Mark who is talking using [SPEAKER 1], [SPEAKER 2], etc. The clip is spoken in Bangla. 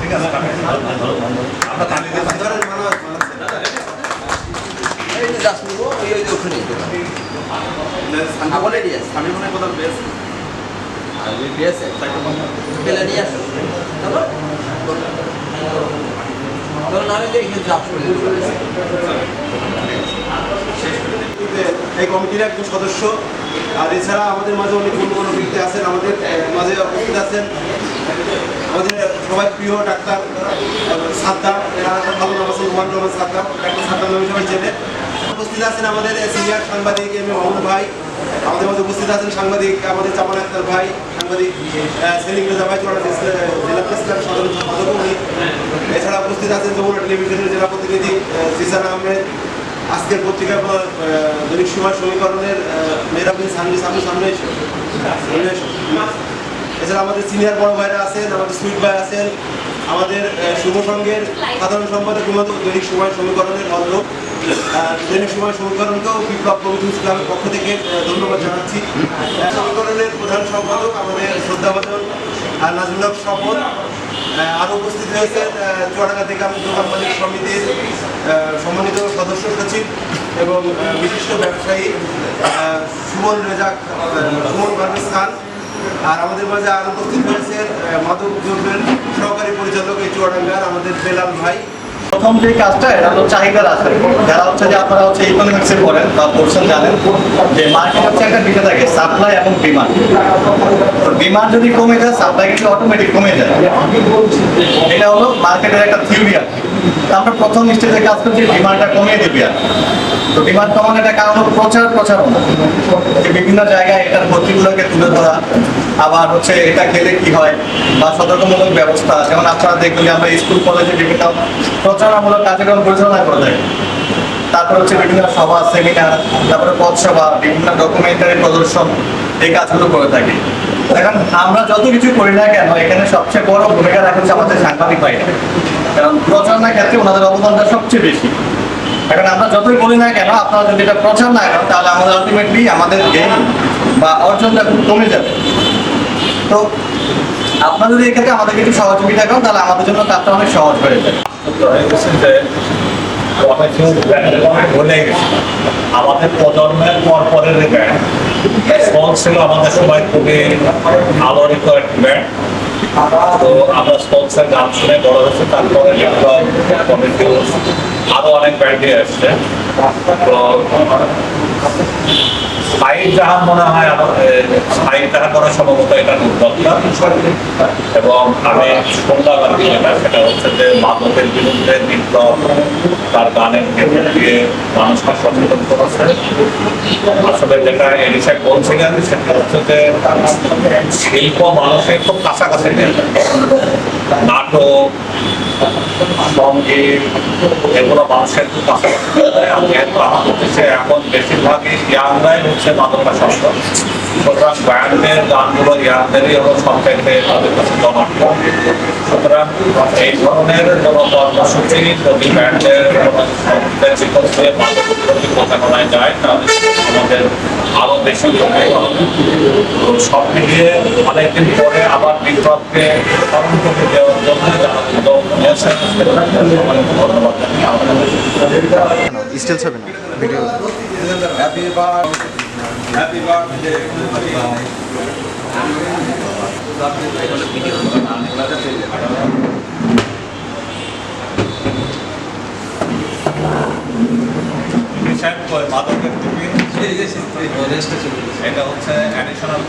[SPEAKER 1] ঠিক আছে আমরা তালি দিয়ে
[SPEAKER 2] ধরেন মানা
[SPEAKER 3] এই যে যাস নিবো ওই ওই যে ওখানে রেডি আছে
[SPEAKER 2] আমি মনে কোথাও বেশ এই কমিটির একজন সদস্য আর এছাড়া আমাদের মাঝে অনেক অন্য কোনো ব্যক্তি আছেন, আমাদের মাঝে উপস্থিত আছেন আমাদের সবাই প্রিয় ডাক্তার ভালো নাম আছেন রুমান রহমান ডাক্তার নামে সবাই চেনে উপস্থিত আছেন আমাদের সিনিয়র সাংবাদিক এম ভাই, আমাদের মাঝে উপস্থিত আছেন সাংবাদিক আমাদের আক্তার ভাই, সাংবাদিক সেলিম রেজা ভাই জেলা প্রেস ক্লাব সাধারণ সম্পাদক এছাড়া উপস্থিত আছেন যমুনা টেলিভিশনের জেলা প্রতিনিধি জিসান আহমেদ আজকের পত্রিকার পর দৈনিক সময় সমীকরণের মেয়েরাবিন সামনে সামনে সামনে। সামনে এসো। এছাড়া আমাদের সিনিয়র বড় ভাইরা আছেন আমাদের সুইট ভাই আছেন আমাদের শুভ সংঘের সাধারণ সম্পাদক দৈনিক সময় সমীকরণের ভদ্র দৈনিক সময় সমীকরণকেও বিপ্লব কমিটি ইসলামের পক্ষ থেকে ধন্যবাদ জানাচ্ছি সমীকরণের প্রধান সম্পাদক আমাদের শ্রদ্ধাভাজন আর নাজমুল হক স্বপন আরও উপস্থিত হয়েছেন আহ, চুয়াডাঙ্গা থেকে আমি মালিক সমিতির সম্মানিত সদস্য সচিব এবং আহ, বিশিষ্ট ব্যবসায়ী সুমন রেজাক সুমন পারভেজ খান। আর আমাদের মাঝে আর উপস্থিত হয়েছেন আহ, মাদক সহকারী পরিচালক এই চুয়াডাঙ্গার আমাদের বেলাল ভাই।
[SPEAKER 4] প্রথম যে কাজটা এটা হলো চাহিদার আছে যারা হচ্ছে যে আপনারা হচ্ছে ইকোনমিক্সে পড়েন বা পড়ছেন জানেন যে মার্কেট হচ্ছে একটা দিকে থাকে সাপ্লাই এবং ডিমান্ড ডিমান্ড যদি কমে যায় সাপ্লাই কিন্তু অটোমেটিক কমে যায়। এটা হলো মার্কেটের একটা থিওরি আর কি। আমরা প্রথম স্টেজে কাজ করছি, ডিমান্ডটা কমিয়ে দিবি আর তো ডিমান্ড কমানোর একটা কারণ হলো প্রচার, প্রচারণা। বিভিন্ন জায়গায় এটার ক্ষতিগুলোকে তুলে ধরা, আবার হচ্ছে এটা খেলে কি হয় বা সতর্কমূলক ব্যবস্থা। যেমন আপনারা দেখবেন আমরা স্কুল, কলেজে বিভিন্ন প্রচারণামূলক কার্যক্রম পরিচালনা করে থাকি। তারপর হচ্ছে বিভিন্ন সভা, সেমিনার, তারপরে পথসভা, বিভিন্ন ডকুমেন্টারি প্রদর্শন এই কাজগুলো করে থাকি। এখন আমরা যত কিছু করি না কেন, এখানে সবচেয়ে বড় ভূমিকা রাখে হচ্ছে আমাদের সাংবাদিক ভাইরা। কারণ প্রচারণার ক্ষেত্রে ওনাদের অবদানটা সবচেয়ে বেশি। এখন আমরা যতই বলি না কেন, আপনারা যদি এটা প্রচার না করেন, তাহলে আমাদের আলটিমেটলি আমাদের গেম বা অর্জনটা খুব কমে যাবে। তো আপনারা যদি এক্ষেত্রে আমাদের কিছু সহযোগিতা করেন, তাহলে আমাদের জন্য কাজটা অনেক সহজ হয়ে যাবে।
[SPEAKER 1] আমাদের প্রজন্মের পর পরের ব্যান্ড। ছিল আমাদের সবাই খুবই আলোড়িত একটি ব্যান্ড। তো আমরা স্পন্সের গান শুনে বড় হয়েছে, তারপরে আরও অনেক ব্যান্ডে আসছে। মনে হয় সম্ভবত এটা উদ্যোক্তা এবং আমি শুনলাম আর কি সেটা হচ্ছে যে মাদকের বিরুদ্ধে বিপ্লব তার গানের দিয়ে মানুষকে সচেতন করেছে আসলে যেটা এলিশাক বলছিলেন সেটা হচ্ছে যে শিল্প মানুষের খুব কাছাকাছি নাটক, সংগীত, এগুলো মানুষের কাছাকাছি এখন বেশিরভাগই হচ্ছে গানগুলো তাদের এই ধরনের কোনো কর্মসূচি যদি ব্যান্ডের কোনো সঙ্গীতের বিপক্ষে মাদক বিরোধী প্রচারণায় যায় তাহলে আমাদের আরও বেশি সব মিলিয়ে অনেকদিন পরে আবার বিপ্লবকে স্মরণ করে দেওয়ার জন্য যারা উদ্যোগ নিয়েছেন ধন্যবাদ জানিয়ে আমাদের
[SPEAKER 5] স্টিল ছবি না, ভিডিও।
[SPEAKER 2] হ্যাপি বার হ্যাপি বার্থডে
[SPEAKER 1] বিষয় মাদকের দিকে এটা হচ্ছে অ্যাডিশনাল